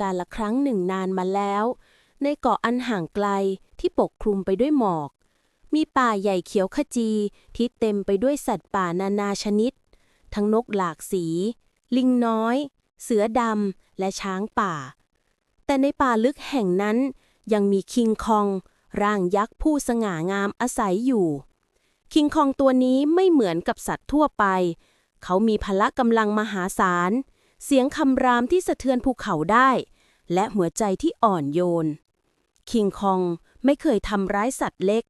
การละครั้งหนึ่งนานมาแล้ว ในเกาะอันห่างไกลที่ปกคลุมไปด้วยหมอก มีป่าใหญ่เขียวขจีที่เต็มไปด้วยสัตว์ป่านานาชนิด ทั้งนกหลากสี ลิงน้อย เสือดำและช้างป่า แต่ในป่าลึกแห่งนั้นยังมีคิงคอง ร่างยักษ์ผู้สง่างามอาศัยอยู่ คิงคองตัวนี้ไม่เหมือนกับสัตว์ทั่วไป เขามีพละกำลังมหาศาลเเสียงคำรามที่สะเทือนภูเขาได้ และหัวใจที่อ่อนโยน คิงคองไม่เคยทำร้ายสัตว์เล็ก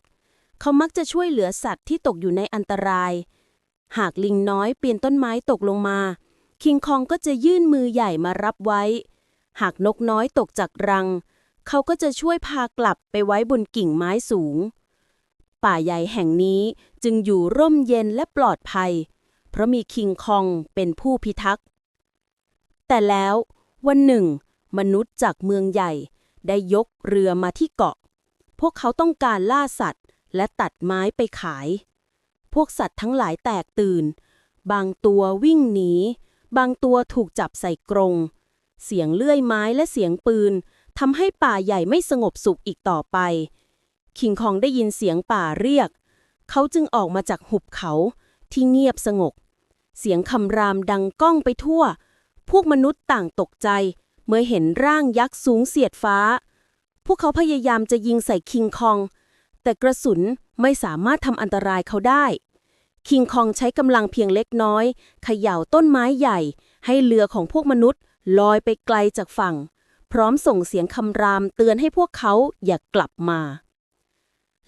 เขามักจะช่วยเหลือสัตว์ที่ตกอยู่ในอันตราย หากลิงน้อยปีนต้นไม้ตกลงมา คิงคองก็จะยื่นมือใหญ่มารับไว้ หากนกน้อยตกจากรัง เขาก็จะช่วยพากลับไปไว้บนกิ่งไม้สูง ป่าใหญ่แห่งนี้จึงอยู่ร่มเย็นและปลอดภัย เพราะมีคิงคองเป็นผู้พิทักษ์ แต่แล้ววันหนึ่ง มนุษย์จากเมืองใหญ่ ได้ยกเรือมาที่เกาะ พวกเขาต้องการล่าสัตว์ และตัดไม้ไปขาย พวกสัตว์ทั้งหลายแตกตื่น บางตัววิ่งหนี บางตัวถูกจับใส่กรง เสียงเลื่อยไม้และเสียงปืนทำให้ป่าใหญ่ไม่สงบสุขอีกต่อไป คิงคองได้ยินเสียงป่าเรียก เขาจึงออกมาจากหุบเขาที่เงียบสงบ เสียงคำรามดังก้องไปทั่ว พวกมนุษย์ต่างตกใจ เมื่อเห็นร่างยักษ์สูงเสียดฟ้า พวกเขาพยายามจะยิงใส่คิงคอง แต่กระสุนไม่สามารถทำอันตรายเขาได้ คิงคองใช้กำลังเพียงเล็กน้อยเขย่าต้นไม้ใหญ่ ให้เรือของพวกมนุษย์ลอยไปไกลจากฝั่ง พร้อมส่งเสียงคำรามเตือนให้พวกเขาอย่ากลับมา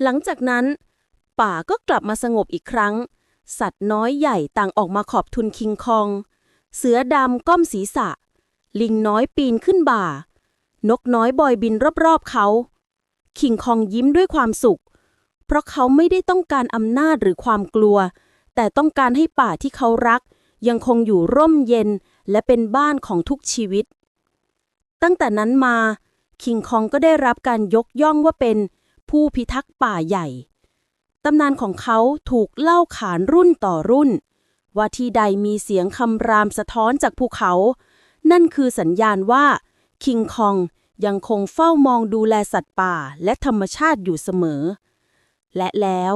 หลังจากนั้น ป่าก็กลับมาสงบอีกครั้ง สัตว์น้อยใหญ่ต่างออกมาขอบทุนคิงคอง เสือดำก้มศีรษะ ลิงน้อยปีนขึ้นบ่า นกน้อยบอยบินรอบๆเขา คิงคองยิ้มด้วยความสุข เพราะเขาไม่ได้ต้องการอำนาจหรือความกลัว แต่ต้องการให้ป่าที่เขารัก ยังคงอยู่ร่มเย็นและเป็นบ้านของทุกชีวิต ตั้งแต่นั้นมา คิงคองก็ได้รับการยกย่องว่าเป็นผู้พิทักษ์ป่าใหญ่ ตำนานของเขาถูกเล่าขานรุ่นต่อรุ่น ว่าที่ใดมีเสียงคำรามสะท้อนจากภูเขา นั่นคือสัญญาณว่าคิงคองยังคงเฝ้ามองดูแลสัตว์ป่าและธรรมชาติอยู่เสมอ และแล้ว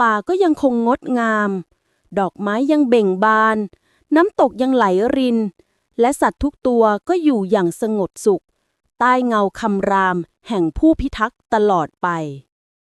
ป่าก็ยังคงงดงาม ดอกไม้ยังเบ่งบาน น้ำตกยังไหลริน และสัตว์ทุกตัวก็อยู่อย่างสงบสุข ใต้เงาคำรามแห่งผู้พิทักษ์ตลอดไป